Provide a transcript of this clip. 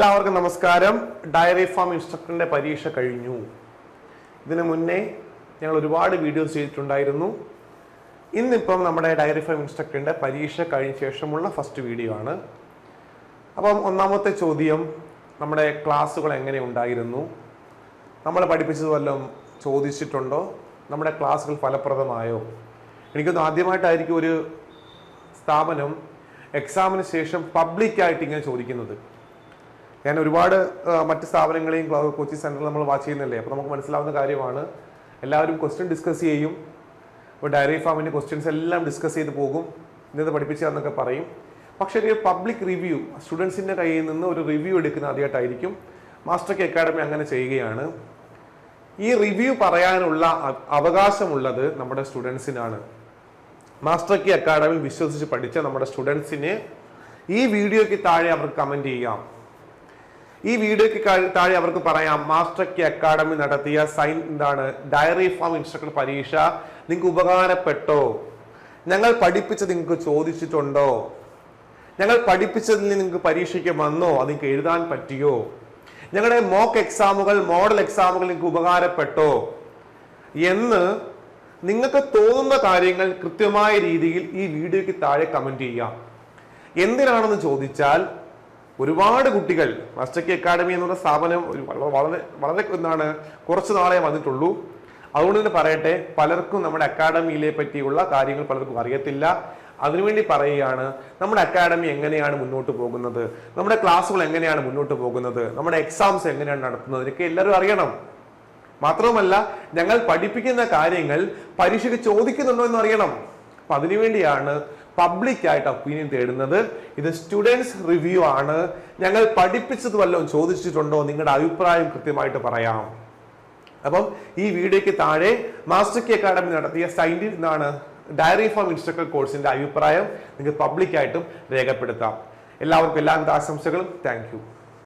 എല്ലാവർക്കും നമസ്കാരം. Dairy farm ഇൻസ്ട്രക്ടറിന്റെ പരീക്ഷ കഴിഞ്ഞു. ഇതിനു മുന്നേ ഞങ്ങൾ ഒരുപാട് വീഡിയോസ് ചെയ്തിട്ടുണ്ടായിരുന്നു. ഇന്നിപ്പം നമ്മുടെ ഡയറി ഫാം ഇൻസ്ട്രക്ടറിന്റെ പരീക്ഷ കഴിഞ്ഞ ശേഷമുള്ള ഫസ്റ്റ് വീഡിയോ ആണ്. അപ്പം ഒന്നാമത്തെ ചോദ്യം നമ്മുടെ ക്ലാസ്സുകൾ എങ്ങനെ ഉണ്ടായിരുന്നു? നമ്മൾ പഠിപ്പിച്ചത് വല്ലതും ചോദിച്ചിട്ടുണ്ടോ? നമ്മുടെ ക്ലാസ്സുകൾ ഫലപ്രദമായോ? എനിക്കൊന്ന് ആദ്യമായിട്ടായിരിക്കും ഒരു സ്ഥാപനം എക്സാമിന് ശേഷം പബ്ലിക്കായിട്ട് ഇങ്ങനെ ചോദിക്കുന്നത്. ഞാൻ ഒരുപാട് മറ്റ് സ്ഥാപനങ്ങളെയും കോച്ചി കോച്ചിങ് സെന്ററിൽ നമ്മൾ വാച്ച് ചെയ്യുന്നില്ലേ? അപ്പോൾ നമുക്ക് മനസ്സിലാവുന്ന കാര്യമാണ്. എല്ലാവരും ക്വസ്റ്റ്യൻ ഡിസ്കസ് ചെയ്യും. ഇപ്പോൾ ഡയറി ഫാമിന്റെ ക്വസ്റ്റ്യൻസ് എല്ലാം ഡിസ്കസ് ചെയ്ത് പോകും. ഇന്നത് പഠിപ്പിച്ചതെന്നൊക്കെ പറയും. പക്ഷേ ഒരു പബ്ലിക് റിവ്യൂ സ്റ്റുഡൻസിന്റെ കയ്യിൽ നിന്ന് ഒരു റിവ്യൂ എടുക്കുന്ന ആദ്യമായിട്ടായിരിക്കും മാസ്റ്റർ കെ അക്കാഡമി അങ്ങനെ ചെയ്യുകയാണ്. ഈ റിവ്യൂ പറയാനുള്ള അവകാശമുള്ളത് നമ്മുടെ സ്റ്റുഡൻസിനാണ് മാസ്റ്റർ കെ അക്കാഡമി വിശ്വസിച്ച് പഠിച്ച നമ്മുടെ സ്റ്റുഡൻസിന് ഈ വീഡിയോയ്ക്ക് താഴെ അവർക്ക് കമന്റ് ചെയ്യാം. ഈ വീഡിയോയ്ക്ക് കാ- താഴെ അവർക്ക് പറയാം. മാസ്റ്റർ കെ അക്കാഡമി നടത്തിയ സൈൻ എന്താണ്? ഡയറി ഫാം ഇൻസ്ട്രക്ടർ പരീക്ഷ. നിങ്ങൾക്ക് ഉപകാരപ്പെട്ടോ? ഞങ്ങൾ പഠിപ്പിച്ചത് നിങ്ങൾക്ക് ചോദിച്ചിട്ടുണ്ടോ? ഞങ്ങൾ പഠിപ്പിച്ചതിൽ നിങ്ങൾക്ക് പരീക്ഷയ്ക്ക് വന്നോ? അത് നിങ്ങൾക്ക് എഴുതാൻ പറ്റിയോ? ഞങ്ങളുടെ മോക്ക് എക്സാമുകൾ മോഡൽ എക്സാമുകൾ നിങ്ങൾക്ക് ഉപകാരപ്പെട്ടോ? എന്ന് നിങ്ങൾക്ക് തോന്നുന്ന കാര്യങ്ങൾ കൃത്യമായ രീതിയിൽ ഈ വീഡിയോയ്ക്ക് താഴെ കമന്റ് ചെയ്യാം. എന്തിനാണെന്ന് ചോദിച്ചാൽ ഒരുപാട് കുട്ടികൾ മാസ്റ്റർ കെ അക്കാഡമി എന്നുള്ള സ്ഥാപനം വളരെ വളരെ എന്താണ് കുറച്ച് നാളെ വന്നിട്ടുള്ളൂ. അതുകൊണ്ട് തന്നെ പറയട്ടെ പലർക്കും നമ്മുടെ അക്കാഡമിയിലെ പറ്റിയുള്ള കാര്യങ്ങൾ പലർക്കും അറിയത്തില്ല. അതിനുവേണ്ടി പറയുകയാണ് നമ്മുടെ അക്കാഡമി എങ്ങനെയാണ് മുന്നോട്ട് പോകുന്നത്? നമ്മുടെ ക്ലാസ്സുകൾ എങ്ങനെയാണ് മുന്നോട്ട് പോകുന്നത്? നമ്മുടെ എക്സാംസ് എങ്ങനെയാണ് നടത്തുന്നത്? ഇതൊക്കെ എല്ലാവരും അറിയണം. മാത്രവുമല്ല ഞങ്ങൾ പഠിപ്പിക്കുന്ന കാര്യങ്ങൾ പരീക്ഷയ്ക്ക് ചോദിക്കുന്നുണ്ടോ എന്ന് അറിയണം. അപ്പൊ അതിനുവേണ്ടിയാണ് പബ്ലിക് ആയിട്ട് ഒപ്പീനിയൻ തേടുന്നത്. ഇത് സ്റ്റുഡൻസ് റിവ്യൂ ആണ്. ഞങ്ങൾ പഠിപ്പിച്ചത് വല്ലതും ചോദിച്ചിട്ടുണ്ടോ നിങ്ങളുടെ അഭിപ്രായം കൃത്യമായിട്ട് പറയാം. അപ്പം ഈ വീഡിയോയ്ക്ക് താഴെ മാസ്റ്റർ കെ അക്കാഡമി നടത്തിയ സൈൻഡിൽ നിന്നാണ് ഡയറി ഫോം ഇൻസ്ട്രക്ടർ കോഴ്സിന്റെ അഭിപ്രായം. നിങ്ങൾക്ക് പബ്ലിക്കായിട്ടും രേഖപ്പെടുത്താം. എല്ലാവർക്കും എല്ലാവിധ ആശംസകളും താങ്ക്